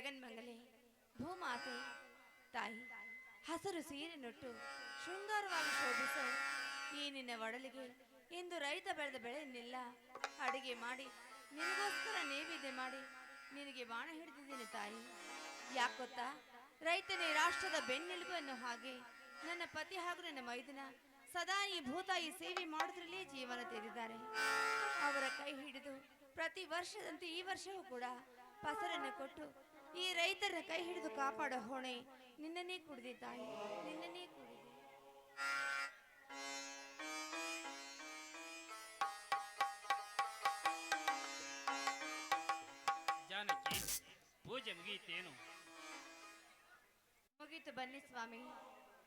ಜಗನ್ಮಂಗಲೆ, ಭೂಮಾತೆ, ತಾಯಿ, ಹಸಿರು ಸೀರೆ ನೊಟ್ಟು ಶೃಂಗಾರವಾಗಿ ಶೋಭಿಸೋ. ಈ ನಿನ್ನ ಒಡಲಿಗೆ ಇಂದು ರೈತ ಬೆಳೆದ ಬೆಳೆಯನ್ನೆಲ್ಲ ಅಡುಗೆ ಮಾಡಿ, ನಿನಗೋಸ್ಕರ ನೈವೇದ್ಯ ಮಾಡಿ, ನಿನಗೆ ಬಾಣ ಹಿಡಿದಿದ್ದೀನಿ ತಾಯಿ. ಯಾಕೆ ಗೊತ್ತಾ? ರೈತನೇ ರಾಷ್ಟ್ರದ ಬೆನ್ನೆಲುಬು ಅನ್ನೋ ಹಾಗೆ ನನ್ನ ಪತಿ ಹಾಗೂ ನನ್ನ ಮೈದನ ಸದಾ ಈ ಭೂತಾಯಿ ಸೇವೆ ಮಾಡೋದ್ರಲ್ಲೇ ಜೀವನ ತೆಗೆದಿದ್ದಾರೆ. ಅವರ ಕೈ ಹಿಡಿದು ಪ್ರತಿ ವರ್ಷದಂತೆ ಈ ವರ್ಷವೂ ಕೂಡ ಪಸರನ್ನು ಕೊಟ್ಟು ಈ ರೈತರ ಕೈ ಹಿಡಿದು ಕಾಪಾಡೋ ಹೊಣೆ ನಿನ್ನನ್ನೇ ಕುಡಿದೆ ತಾಯಿ ನಿನ್ನನ್ನೇ ಕುಡಿದೆ. ಜಾನಕಿ ಪೂಜೆ ಮುಗಿಯಿತೇನು ಮುಗೀತು ಬನ್ನಿ ಸ್ವಾಮಿ.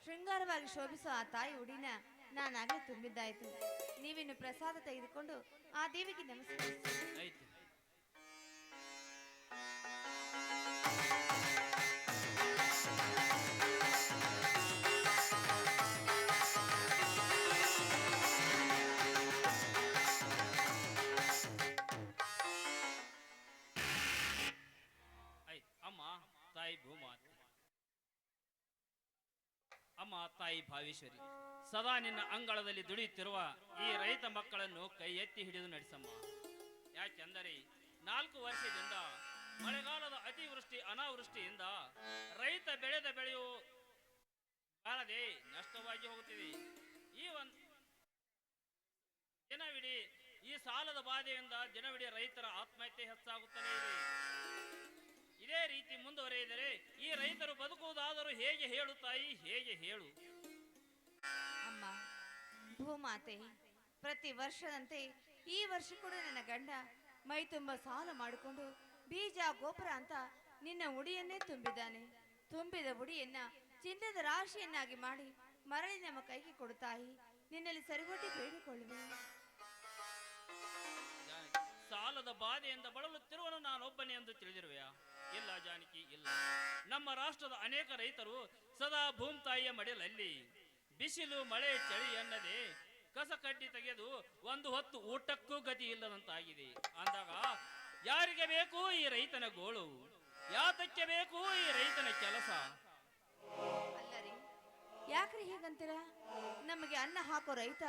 ಶೃಂಗಾರವಾಗಿ ಶೋಭಿಸೋ ಆ ತಾಯಿ ಉಡಿನ ನಾನಾಗಲೇ ತುಂಬಿದ್ದಾಯ್ತು. ನೀವಿನ್ನು ಪ್ರಸಾದ ತೆಗೆದುಕೊಂಡು ಆ ದೇವಿಗೆ ನಮಸ್ಕಾರ ಆಯ್ತು. ಅಮ್ಮ ತಾಯಿ ಭಾವೇಶ್ವರಿ, ಸದಾ ನಿನ್ನ ಅಂಗಳದಲ್ಲಿ ದುಡಿಯುತ್ತಿರುವ ಈ ರೈತ ಮಕ್ಕಳನ್ನು ಕೈ ಎತ್ತಿ ಹಿಡಿದು ನಡೆಸಮ್ಮ. ಯಾಕೆಂದರೆ ನಾಲ್ಕು ವರ್ಷದಿಂದ ಮಳೆಗಾಲದ ಅತಿವೃಷ್ಟಿ, ಅನಾವೃಷ್ಟಿಯಿಂದ ರೈತ ಬೆಳೆದ ಬೆಳೆಯು ಬಾರದೆ ನಷ್ಟವಾಗಿ ಹೋಗುತ್ತಿದೆ. ಈ ಒಂದು ದಿನವಿಡೀ ಈ ಸಾಲದ ಬಾಧೆಯಿಂದ ದಿನವಿಡೀ ರೈತರ ಆತ್ಮಹತ್ಯೆ ಹೆಚ್ಚಾಗುತ್ತಲೇ ಇದೆ. ಇದೇ ರೀತಿ ಮುಂದುವರೆಯಿದರೆ ಈ ರೈತರು ಬದುಕುವುದಾದರೂ ಹೇಗೆ ಹೇಳು ತಾಯಿ ಹೇಗೆ ಹೇಳು? ಅಮ್ಮ ಭೂಮಾತೆ ಪ್ರತಿ ವರ್ಷದಂತೆ ಈ ವರ್ಷ ಕೂಡ ನನ್ನ ಗಂಡ ಮೈ ತುಂಬ ಸಾಲ ಮಾಡಿಕೊಂಡು ಬೀಜ ಗೋಪುರ ಅಂತ ನಿನ್ನ ಉಡಿಯನ್ನೇ ತುಂಬಿದ್ದಾನೆ. ತುಂಬಿದ ಉಡಿಯನ್ನ ಚಿನ್ನದ ರಾಶಿಯನ್ನಾಗಿ ಮಾಡಿ ಮರಳಿ ನಮ್ಮ ಕೈಗೆ ಕೊಡುತ್ತಾಯಿ ನಿನ್ನಲ್ಲಿ ಸರಿಗೊಟ್ಟಿ ಬೇಡಿಕೊಳ್ಳುವೆ. ಸಾಲದ ಬಾಧೆಯಿಂದ ಬಳಲುತ್ತಿರುವನು ನಾನೊಬ್ಬನೇ ಎಂದು ತಿಳಿದಿರುವೆಯಾ? ಇಲ್ಲ ಜಾನಕಿ ಇಲ್ಲ. ನಮ್ಮ ರಾಷ್ಟ್ರದ ಅನೇಕ ರೈತರು ಸದಾ ಭೂಮ್ತಾಯಿಯ ಮಡಿಲಲ್ಲಿ ಬಿಸಿಲು ಮಳೆ ಚಳಿ ಎನ್ನದೆ ಕಸ ಕಡ್ಡಿ ತೆಗೆದು ಒಂದು ಹೊತ್ತು ಊಟಕ್ಕೂ ಗತಿ ಇಲ್ಲದಂತಾಗಿದೆ. ಅಂದಾಗ ಯಾರಿಗೆ ಬೇಕು ಈ ರೈತನ ಗೋಳು? ಯಾತಕ್ಕೆ ಬೇಕು ಈ ರೈತನ ಕೆಲಸ? ಅಲ್ಲ ರೀ ಯಾಕ್ರಿ ಹೀಗಂತೀರ? ನಮಗೆ ಅನ್ನ ಹಾಕೋ ರೈತ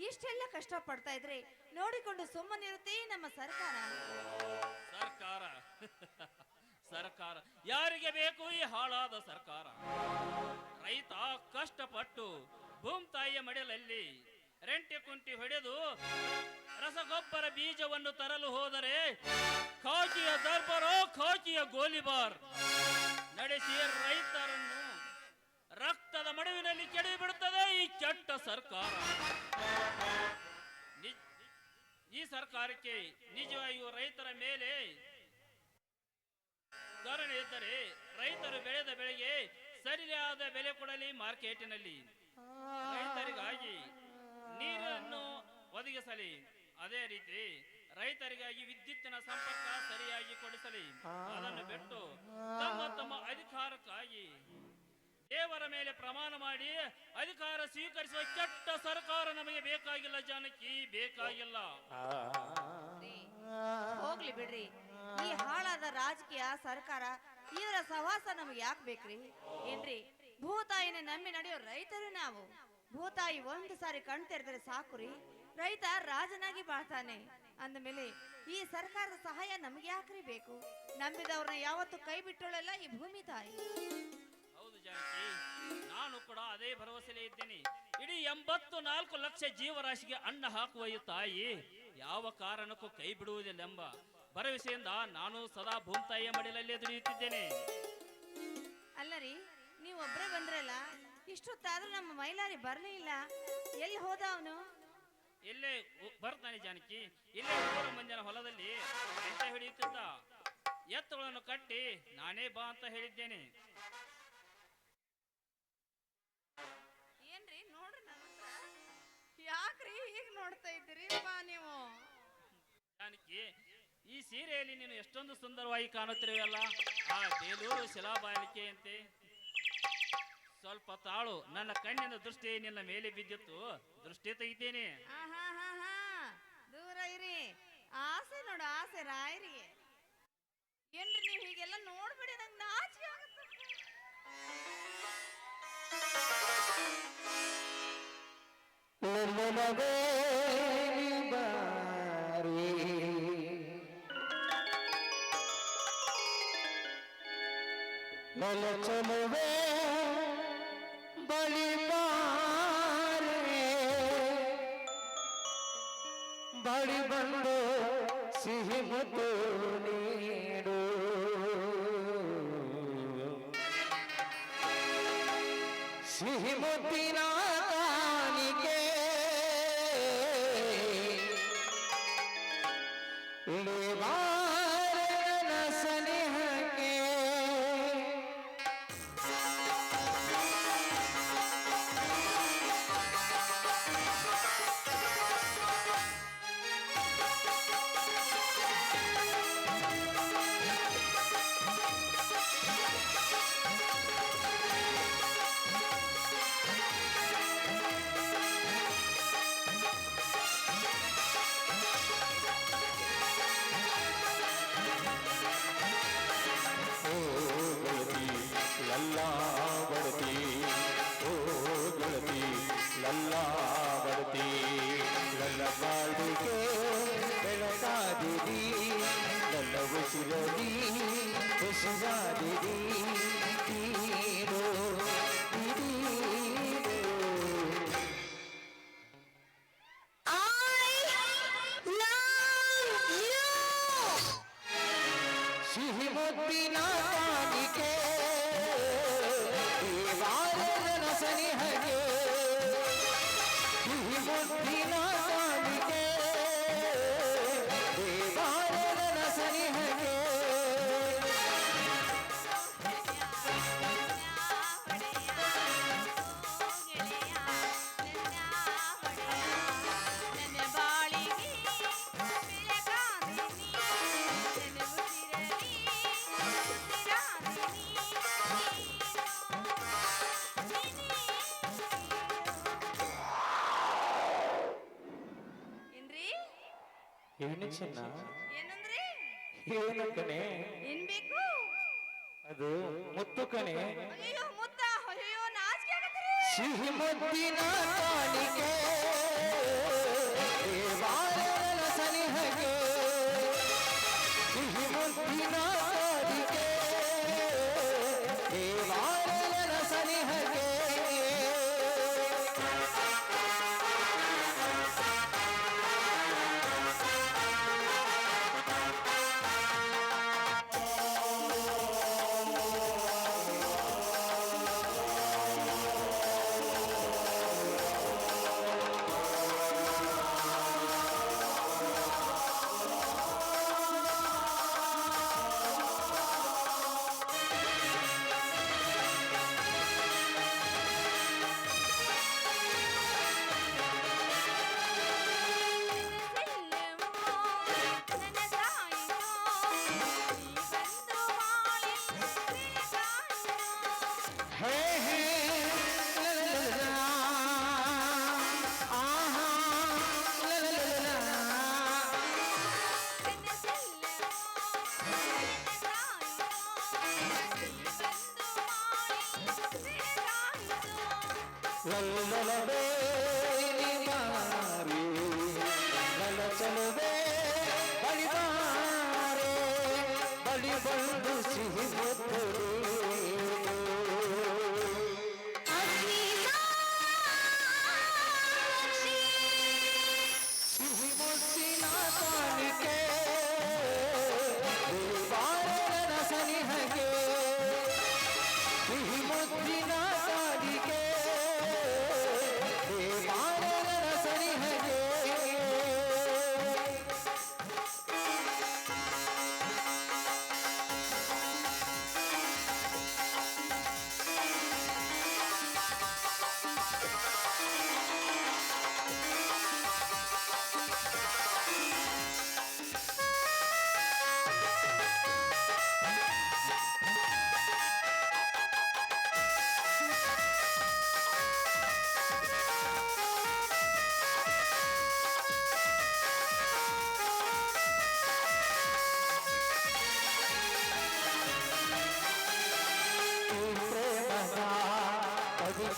ಇಷ್ಟೆಲ್ಲ ಕಷ್ಟ ಪಡ್ತಾ ಇದ್ರೆ ನೋಡಿಕೊಂಡು ಸುಮ್ಮನಿರುತ್ತೆ ನಮ್ಮ ಸರ್ಕಾರ. ಸರ್ಕಾರ. ಸರ್ಕಾರ. ಯಾರಿಗೆ ಬೇಕು ಈ ಹಾಳಾದ ಸರ್ಕಾರ? ರೈತ ಕಷ್ಟಪಟ್ಟು ಭೂಮ್ತಾಯಿಯ ಮಡಿಲಲ್ಲಿ ರೆಂಟೆ ಕುಂಟಿ ಹೊಡೆದು ರಸಗೊಬ್ಬರ ಬೀಜವನ್ನು ತರಲು ಹೋದರೆ ಖಾಕಿಯ ದರ್ಬರೋ, ಖಾಕಿಯ ಗೋಲಿಬಾರ್. ನಡೆಸಿ ರೈತರನ್ನು ರಕ್ತದ ಮಡುವಿನಲ್ಲಿ ಕೆಡವಿ ಬಿಡುತ್ತದೆ ಈ ಕೆಟ್ಟ ಸರ್ಕಾರ. ಈ ಸರ್ಕಾರಕ್ಕೆ ನಿಜವಾಗಿಯೂ ರೈತರ ಮೇಲೆ ಕರುಣೆ ಇದ್ದರೆ ರೈತರು ಬೆಳೆದ ಬೆಳೆಗೆ ಸರಿಯಾದ ಬೆಲೆ ಕೊಡಲಿ ಮಾರ್ಕೆಟಿನಲ್ಲಿ. ರೈತರಿಗಾಗಿ ನೀರನ್ನು ಒದಗಿಸಲಿ. ಅದೇ ರೀತಿ ರೈತರಿಗಾಗಿ ವಿದ್ಯುತ್ತಿನ ಸಂಪರ್ಕ ಸರಿಯಾಗಿ ಕೊಡಿಸಲಿ. ಅದನ್ನು ಬಿಟ್ಟು ತಮ್ಮ ತಮ್ಮ ಅಧಿಕಾರಕ್ಕಾಗಿ ದೇವರ ಮೇಲೆ ಪ್ರಮಾಣ ಮಾಡಿ ಅಧಿಕಾರ ಸ್ವೀಕರಿಸುವ ಕೆಟ್ಟ ಸರ್ಕಾರ ನಮಗೆ ಬೇಕಾಗಿಲ್ಲ, ಜಾನಕಿ, ಬೇಕಾಗಿಲ್ಲ. ಹೋಗ್ಲಿ ಬಿಡ್ರಿ. ರಾಜಕೀಯ, ಸರ್ಕಾರ, ಇವರ ಸಹವಾಸ ನಮಗೆ ಯಾಕೆ ಬೇಕ್ರಿ? ಏನ್ರಿ? ಭೂತಾಯಿನ ನಂಬಿ ನಡೆಯೋ ರೈತರು ನಾವು. ಭೂತಾಯಿ ಒಂದು ಸಾರಿ ಕಣ್ ತೆರೆದ್ರೆ ಸಾಕು ರೀ ರೈತ ರಾಜನಾಗಿ ಬಾಳ್ತಾನೆ. ಅಂದಮೇಲೆ ಈ ಸರ್ಕಾರದ ಸಹಾಯ ನಮ್ಗೆ ಯಾಕ್ರಿ ಬೇಕು? ನಂಬಿದವ್ರನ್ನ ಯಾವತ್ತು ಕೈ ಬಿಟ್ಟೋಳಲ್ಲ ಈ ಭೂಮಿ ತಾಯಿ. ಹೌದು ಜಾನಕಿ, ನಾನು ಕೂಡ ಅದೇ ಭರವಸೆಲೆ ಇದ್ದೇನೆ. ಇಡೀ ಎಂಬತ್ತು ನಾಲ್ಕು ಲಕ್ಷ ಜೀವರಾಶಿಗೆ ಅನ್ನ ಹಾಕುವ ಈ ತಾಯಿ ಯಾವ ಕಾರಣಕ್ಕೂ ಕೈ ಬಿಡುವುದಿಲ್ಲೆಂಬ ಭರವಸೆಯಿಂದ ನಾನು ಸದಾ ಭೂಮ್ತಾಯಿಯ ಮಡಿಲಲ್ಲೇ ದುಡಿಯುತ್ತಿದ್ದೇನೆ ಅಲ್ಲ ರೀ ನೀವು ಒಬ್ಬರೇ ಬಂದ್ರಲ್ಲ ಇಷ್ಟೊತ್ತಾದ್ರೂ ನಮ್ಮ ಮೈಲಾರಿ ಬರಲೇ ಇಲ್ಲ. ಎಲ್ಲಿ ಹೋದ ಅವನು? ಇಲ್ಲೇ ಬರ್ತಾನೆ ಜಾನಕಿ. ಇಲ್ಲೇ ಊರ ಮಂಜನ ಹೊಲದಲ್ಲಿ ಅಂತ ಹಿಡಿಯುತ್ತಿದ್ದ. ಎತ್ತುಗಳನ್ನು ಕಟ್ಟಿ ನಾನೇ ಬಾ ಅಂತ ಹೇಳಿದ್ದೇನೆ. ಏನ್ರಿ ನೋಡ್ರಿ ಯಾಕ್ರಿ ಈಗ ನೋಡ್ತಾ ಇದ್ದೀರಿ? ಬಾ ನೀವು. ಜಾನಕಿ ಈ ಸೀರೆಯಲ್ಲಿ ನೀನು ಎಷ್ಟೊಂದು ಸುಂದರವಾಗಿ ಕಾಣುತ್ತಿರುವೆಲ್ಲ ಆ ಬೇಲೂರು ಶಿಲಾಬಾಲಿಕೆಯಂತೆ ಸ್ವಲ್ಪ ತಾಳು ನನ್ನ ಕಣ್ಣಿನ ದೃಷ್ಟಿ ನಿನ್ನ ಮೇಲೆ ಬಿದ್ದಿತ್ತು. ದೃಷ್ಟಿ ತೆಗಿತೇನೆ. ದೂರ ಇರಿ. ಆಸೆ ನೋಡು ಆಸೆ ರಾಯರಿ. ಏನ್ರಿ ನೀವು ಹೀಗೆಲ್ಲ ನೋಡ್ಬೇಡಿ ನಂಗೆ ನಾಚಿ ಆಗುತ್ತೆ. বলে চলবে। ಟೆನ್ಷನ್ ಏನು ಕಣೆ. ಬೇಕು? ಅದು ಮುತ್ತು ಕಣೆ. ಅಯ್ಯೋ ಮುತ್ತ. ನಾಚಿಕೆ ಸಿಹಿ ಮುದ್ದಿನ ಕಾಣಿಕೆ.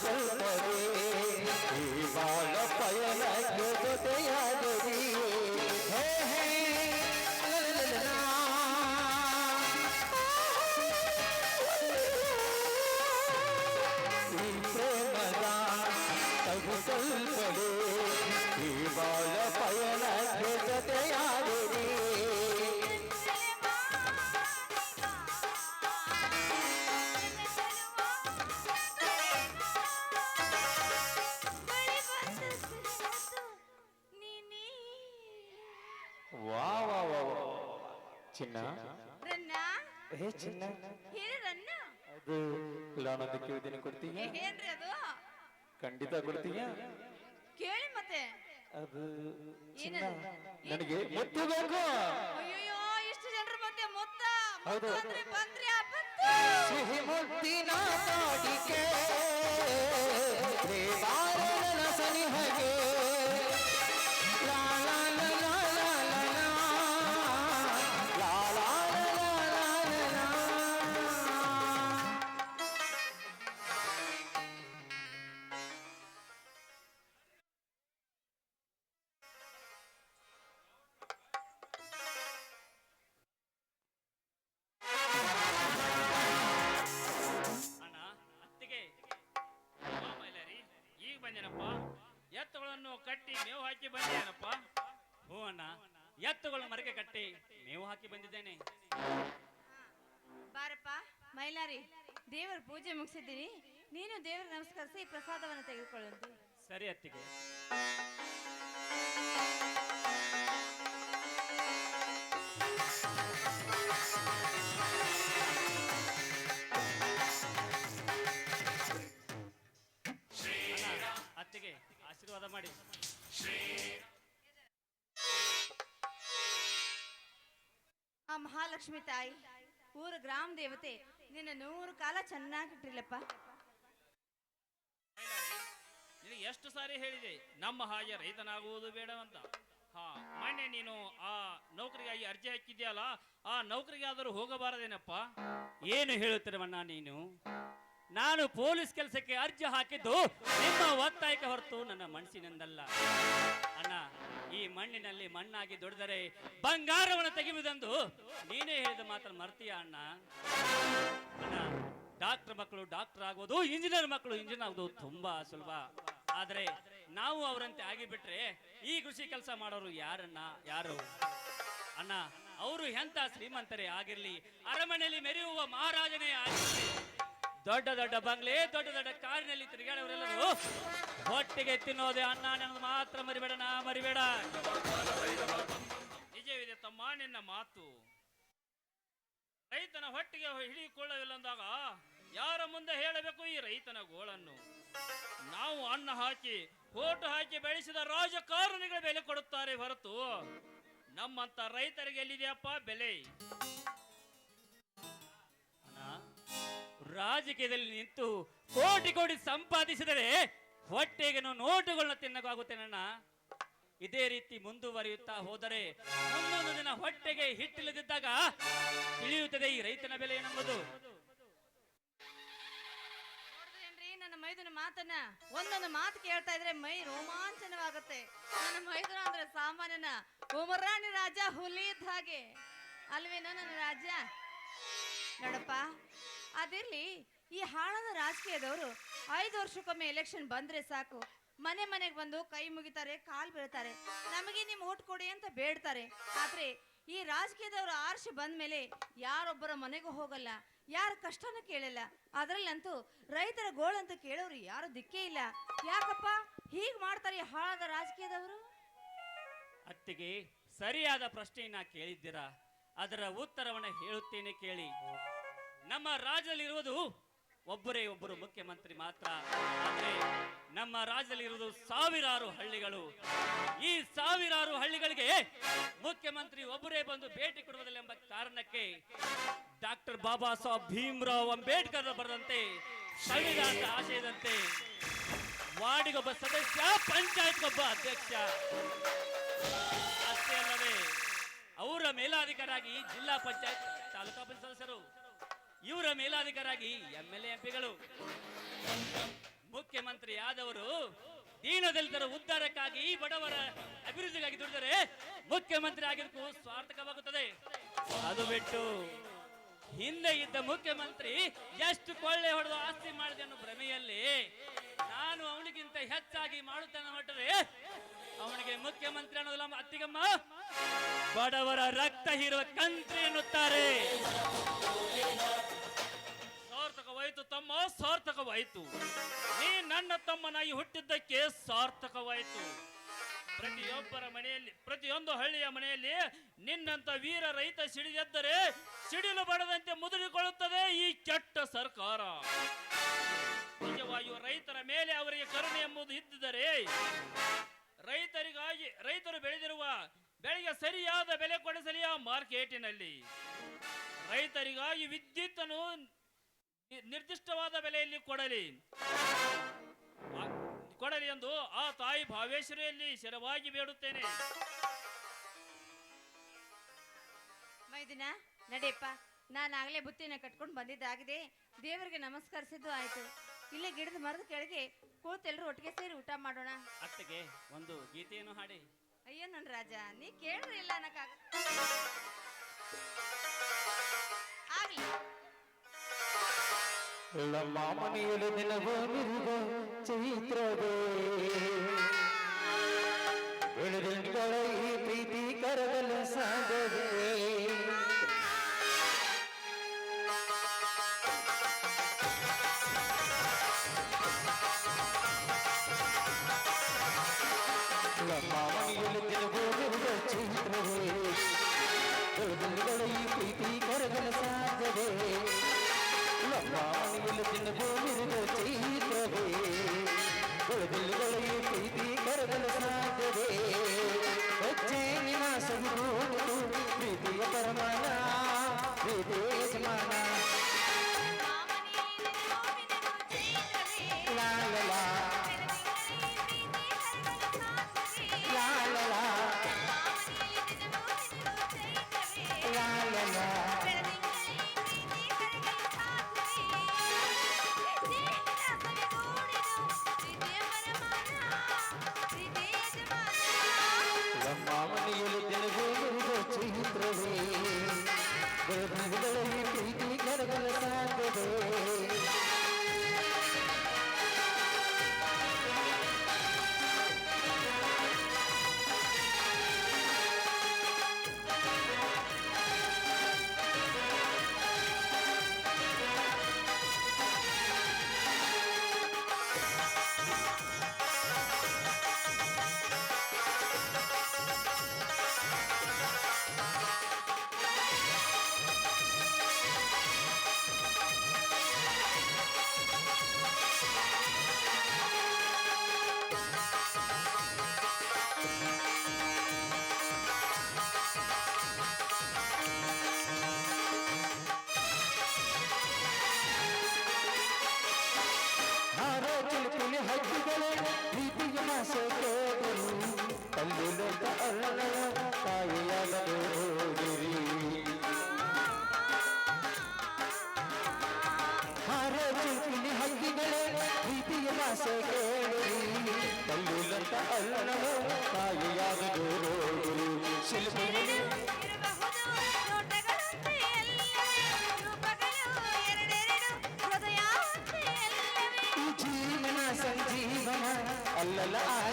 ಈ ಲಾನೊಂದು ಕಿವಿದಿನ ಕೊಡ್ತೀಯ? ಏನ್ರಿ ಅದು. ಖಂಡಿತ ಕೊಡ್ತೀಯ? ಕೇಳಿ ಮತ್ತೆ. ಅದು ಚಿನ್ನ? ನನಗೆ ಮುತ್ತು ಬೇಕು. ಅಯ್ಯೋ ಇಷ್ಟು ಜನರ ಮಧ್ಯೆ ಮೊತ್ತ. ಹೌದು. ಅಂದ್ರೆ ಬಂದ್ರಿ ಸಿಹಿ ಮುತ್ತಿನ ಕಾಡಿಕೆ ದೇವಾರನ ಬಂದೇನಪ್ಪ? ಎತ್ತುಗಳನ್ನು ಕಟ್ಟಿ ಮೇವು ಹಾಕಿ ಬಂದೇನಪ್ಪ? ಹ್ಞೂ ಅಣ್ಣ. ಎತ್ತುಗಳನ್ನು ಮರಕ್ಕೆ ಕಟ್ಟಿ ಮೇವು ಹಾಕಿ ಬಂದಿದ್ದೇನೆ. ಬಾರಪ್ಪ ಮೈಲಾರಿ ದೇವರ ಪೂಜೆ ಮುಗಿಸಿದ್ದೀನಿ ನೀನು ದೇವರ ನಮಸ್ಕರಿಸಿ ಪ್ರಸಾದವನ್ನು ತೆಗೆದುಕೊಳ್ಳುವಂತೆ. ಸರಿ ಅತ್ತಿಗೆ. ಆಶೀರ್ವಾದ ಮಾಡಿ. ಆ ಮಹಾಲಕ್ಷ್ಮಿ ತಾಯಿ ಊರ ಗ್ರಾಮ ದೇವತೆ ನಿನ್ನ ನೂರು ಕಾಲ ಚೆನ್ನಾಗಿಟ್ಟಿರ್ಲಪ್ಪ ನಿನಗೆ ಎಷ್ಟು ಸಾರಿ ಹೇಳಿದೆ ನಮ್ಮ ಹಾಗೆ ರೈತನಾಗುವುದು ಬೇಡವಂತ. ಹಾ ಮೊನ್ನೆ ನೀನು ಆ ನೌಕರಿಗಾಗಿ ಅರ್ಜಿ ಹಾಕಿದ್ಯಲ್ಲ ಆ ನೌಕರಿಗಾದರೂ ಹೋಗಬಾರದೇನಪ್ಪ? ಏನು ಹೇಳುತ್ತಿರವಣ್ಣ ನೀನು? ನಾನು ಪೊಲೀಸ್ ಕೆಲಸಕ್ಕೆ ಅರ್ಜಿ ಹಾಕಿದ್ದು ನಿಮ್ಮ ಒತ್ತಾಯಕ್ಕೆ ಹೊರತು ನನ್ನ ಮನಸ್ಸಿನಿಂದಲ್ಲ. ಅಣ್ಣ, ಈ ಮಣ್ಣಿನಲ್ಲಿ ಮಣ್ಣಾಗಿ ದುಡಿದರೆ ಬಂಗಾರವನ್ನು ತೆಗೆಯುವುದೆಂದು ನೀನೇ ಹೇಳಿದ ಮಾತ್ರ ಮರ್ತೀಯ ಅಣ್ಣ? ಅಣ್ಣ, ಡಾಕ್ಟರ್ ಮಕ್ಕಳು ಡಾಕ್ಟರ್ ಆಗೋದು, ಇಂಜಿನಿಯರ್ ಮಕ್ಕಳು ಇಂಜಿನಿಯರ್ ಆಗೋದು ತುಂಬಾ ಸುಲಭ. ಆದರೆ ನಾವು ಅವರಂತೆ ಆಗಿಬಿಟ್ರೆ ಈ ಕೃಷಿ ಕೆಲಸ ಮಾಡೋರು ಯಾರನ್ನ ಯಾರು? ಅಣ್ಣ, ಅವರು ಎಂತ ಶ್ರೀಮಂತರೇ ಆಗಿರ್ಲಿ, ಅರಮನೆಯಲ್ಲಿ ಮೆರೆಯುವ ಮಹಾರಾಜನೇ ಆಗಿರ್ಲಿ ದೊಡ್ಡ ದೊಡ್ಡ ಬಂಗ್ಲೆ, ದೊಡ್ಡ ದೊಡ್ಡ ಕಾರಿನಲ್ಲಿ ತಿರುಗಾಡವರೆಲ್ಲರೂ ಒಟ್ಟಿಗೆ ತಿನ್ನೋದೆ ಅನ್ನ ಅನ್ನೋದು ಮಾತ್ರ ನಾ ಮರಿಬೇಡ. ನಿಜವಿದೆ ತಮ್ಮ, ನಿನ್ನ ಮಾತು. ರೈತನ ಹೊಟ್ಟಿಗೆ ಹಿಡಿಕೊಳ್ಳವಿಲ್ಲಂದಾಗ ಯಾರ ಮುಂದೆ ಹೇಳಬೇಕು ಈ ರೈತನ ಗೋಳನ್ನು? ನಾವು ಅನ್ನ ಹಾಕಿ ಫೋಟೋ ಹಾಕಿ ಬೆಳೆಸಿದ ರಾಜಕಾರಣಿಗಳ ಬೆಲೆ ಕೊಡುತ್ತಾರೆ ಹೊರತು ನಮ್ಮಂತ ರೈತರಿಗೆ ಎಲ್ಲಿದೆಯಪ್ಪ ಬೆಲೆ? ರಾಜಕೀಯದಲ್ಲಿ ನಿಂತು ಕೋಟಿ ಕೋಟಿ ಸಂಪಾದಿಸಿದರೆ ಹೊಟ್ಟೆಗೆ ನೋಟುಗಳನ್ನ ತಿನ್ನಕಾಗುತ್ತೇನಣ್ಣ ಇದೇ ರೀತಿ ಮುಂದುವರಿಯುತ್ತಾ ಹೋದರೆ ಮುಂದೊಂದು ದಿನ ಹೊಟ್ಟೆಗೆ ಹಿಟ್ಟಿಲ್ಲದಿದ್ದಾಗ ತಿಳಿಯುತ್ತದೆ ಈ ರೈತನ ಬೆಲೆ ಏನೆಂಬುದು ನನ್ನ ಮೈದುನ ಮಾತನ್ನ? ಒಂದೊಂದು ಮಾತು ಕೇಳ್ತಾ ಇದ್ರೆ ಮೈ ರೋಮಾಂಚನವಾಗುತ್ತೆ. ನನ್ನ ಮೈದುನ ಅಂದ್ರೆ ಸಾಮಾನ್ಯನ ಉಮರಾಣಿ ರಾಜ ಹುಲಿ ಇದ್ದ ಹಾಗೆ. ಅಲ್ವೇನೋ ನನ್ನ ರಾಜ? ನೋಡಪ್ಪ ಅದಿರ್ಲಿ, ಈ ಹಾಳದ ರಾಜಕೀಯದವರು ಐದು ವರ್ಷಕ್ಕೊಮ್ಮೆ ಎಲೆಕ್ಷನ್ ಬಂದ್ರೆ ಸಾಕು. ಮನೆ ಮನೆಗೆ ಬಂದು ಕೈ ಮುಗಿತಾರೆ, ಕಾಲು ಬೀಳ್ತಾರೆ. ನಮಗೆ ನಿಮ್ ಓಟ್ ಕೊಡಿ ಅಂತ ಬೇಡ್ತಾರೆ. ಆದ್ರೆ ಈ ರಾಜಕೀಯದವರು ಆರ್ಷಿ ಬಂದ್ಮೇಲೆ ಯಾರೊಬ್ಬರ ಮನೆಗೂ ಹೋಗಲ್ಲ, ಯಾರ ಕಷ್ಟನೂ ಕೇಳಲ್ಲ. ಅದರಲ್ಲಂತೂ ರೈತರ ಗೋಳಂತ ಕೇಳೋರು ಯಾರು ದಿಕ್ಕೇ ಇಲ್ಲ. ಯಾಕಪ್ಪ? ಹೀಗ್ ಮಾಡ್ತಾರೆ ಹಾಳಾದ ರಾಜಕೀಯದವರು? ಅತ್ತಿಗೆ ಸರಿಯಾದ ಪ್ರಶ್ನೆಯನ್ನ ಕೇಳಿದ್ದೀರಾ? ಅದರ ಉತ್ತರವನ್ನು ಹೇಳುತ್ತೇನೆ ಕೇಳಿ. ನಮ್ಮ ರಾಜ್ಯದಲ್ಲಿರುವುದು ಒಬ್ಬರೇ ಒಬ್ಬರು ಮುಖ್ಯಮಂತ್ರಿ ಮಾತ್ರ. ಆದರೆ ನಮ್ಮ ರಾಜ್ಯದಲ್ಲಿರುವುದು ಸಾವಿರಾರು ಹಳ್ಳಿಗಳು. ಈ ಸಾವಿರಾರು ಹಳ್ಳಿಗಳಿಗೆ ಮುಖ್ಯಮಂತ್ರಿ ಒಬ್ಬರೇ ಬಂದು ಭೇಟಿ ಕೊಡುವುದಿಲ್ಲ ಎಂಬ ಕಾರಣಕ್ಕೆ ಡಾಕ್ಟರ್ ಬಾಬಾ ಸಾಹೇಬ್ ಭೀಮರಾವ್ ಅಂಬೇಡ್ಕರ್ ಬರೆದಂತೆ, ಸಂವಿಧಾನದ ಆಶಯದಂತೆ ವಾರ್ಡಿಗೊಬ್ಬ ಸದಸ್ಯ, ಪಂಚಾಯತ್ಗೊಬ್ಬ ಅಧ್ಯಕ್ಷ. ಅಷ್ಟೇ ಅಲ್ಲದೆ ಅವರ ಮೇಲಾಧಿಕಾರಾಗಿ ಜಿಲ್ಲಾ ಪಂಚಾಯತ್ ತಾಲೂಕಾ ಸದಸ್ಯರು. ಇವರ ಮೇಲಾಧಿಕಾರಾಗಿ ಎಂ ಎಲ್ ಎಂಪಿಗಳು. ಮುಖ್ಯಮಂತ್ರಿ ಆದವರು ದೀನದಲಿತರ ಉದ್ಧಾರಕ್ಕಾಗಿ ಬಡವರ ಅಭಿವೃದ್ಧಿಗಾಗಿ ದುಡಿದರೆ ಮುಖ್ಯಮಂತ್ರಿ ಆಗಿರ್ಕು ಸ್ವಾರ್ಥಕವಾಗುತ್ತದೆ. ಅದು ಬಿಟ್ಟು ಹಿಂದೆ ಇದ್ದ ಮುಖ್ಯಮಂತ್ರಿ ಎಷ್ಟು ಕೊಳ್ಳೆ ಹೊಡೆದು ಆಸ್ತಿ ಮಾಡಿದೆ ಅನ್ನೋ ಭ್ರಮೆಯಲ್ಲಿ ನಾನು ಅವನಿಗಿಂತ ಹೆಚ್ಚಾಗಿ ಮಾಡುತ್ತೇನೆ ಹೊರಟರೆ ಅವನಿಗೆ ಮುಖ್ಯಮಂತ್ರಿ ಅನ್ನೋದಿಲ್ಲ ಅತ್ತಿಗಮ್ಮ. ಬಡವರ ರಕ್ತ ಹೀರುವ ಕಂತ್ರಿ ಎನ್ನುತ್ತಾರೆ. ಸಾರ್ಥಕವಾಯಿತು ತಮ್ಮ, ಸಾರ್ಥಕವಾಯಿತು. ನೀ ನನ್ನ ತಮ್ಮನಾಗಿ ಹುಟ್ಟಿದ್ದಕ್ಕೆ ಸಾರ್ಥಕವಾಯಿತು. ಪ್ರತಿಯೊಬ್ಬರ ಮನೆಯಲ್ಲಿ, ಪ್ರತಿಯೊಂದು ಹಳ್ಳಿಯ ಮನೆಯಲ್ಲಿ ನಿನ್ನಂತ ವೀರ ರೈತ ಸಿಡಿದೆದ್ದರೆ ಸಿಡಿಲು ಬಡದಂತೆ ಮುದುರಿಕೊಳ್ಳುತ್ತದೆ ಈ ಕೆಟ್ಟ ಸರ್ಕಾರ. ನಿಜವಾಗಿಯೂ ರೈತರ ಮೇಲೆ ಅವರಿಗೆ ಕರುಣೆ ಎಂಬುದು ಇದ್ದಿದ್ದರೆ ರೈತರಿಗಾಗಿ, ರೈತರು ಬೆಳೆದಿರುವ ಬೆಳೆಗೆ ಸರಿಯಾದ ಬೆಲೆ ಕೊಡಿಸಲಿ ಆ ಮಾರ್ಕೆಟಿನಲ್ಲಿ. ರೈತರಿಗಾಗಿ ವಿದ್ಯುತ್ತನ್ನು ನಿರ್ದಿಷ್ಟವಾದ ಬೆಲೆಯಲ್ಲಿ ಕೊಡಲಿ. ಕೊಡಲಿ ಎಂದು ಆ ತಾಯಿ ಭಾವೇಶ್ವರಿಯಲ್ಲಿ ಶಿರವಾಗಿ ಬೇಡುತ್ತೇನೆ. ಮೈದಿನ, ನಡೆಯಪ್ಪ. ನಾನು ಆಗಲೇ ಬುತ್ತಿನ ಕಟ್ಕೊಂಡು ಬಂದಿದ್ದಾಗಿದೆ. ದೇವರಿಗೆ ನಮಸ್ಕರಿಸಿದ್ದು ಆಯ್ತು. ಇಲ್ಲೇ ಗಿಡದ ಮರದ ಕೆಳಗೆ ಕೂತೆಲ್ಲರೂ ಒಟ್ಟಿಗೆ ಸೇರಿ ಊಟ ಮಾಡೋಣ. ಅತ್ತಗೆ ಒಂದು ಗೀತೆಯನ್ನು ಹಾಡಿ. ಅಯ್ಯೋ ನನ್ನ ರಾಜ ನೀ ಕೇಳ್ರಿ ಇಲ್ಲ ಅನ್ನಕ್ಕಾಗ ಆಗ್ಲಿ. ನಮ್ಮ ಮನೆಯಲ್ಲಿ ನಿನಗೂ ನಿನಗೂ ಚೈತ್ರವೇ. ಬೆಳೆದಿಂಗಳ ಈ ಪ್ರೀತಿ ಕರಗಲು ಸಾಧ್ಯವೇ ಹಕ್ಕಿಗಳೇ ಪ್ರೀತಿಯ ಮಾಸೆ ಕೇಳಿರಿ. ಕಲ್ಲಿಲೊಂದ ಅಲ್ಲಳ ತಾಯಿಯಾದ ಹಾರೋ ಹಕ್ಕಿಗಳೇ ಪ್ರೀತಿಯ ಮಾಸೆ ಕೇಳಿರಿ ಕಲ್ಲಿಲೊಂದ ಅಲ್ಲಳ ತಾಯಿಯಾದ ಶಿಲ್ಪಿಯಲ್ಲಿ Wala.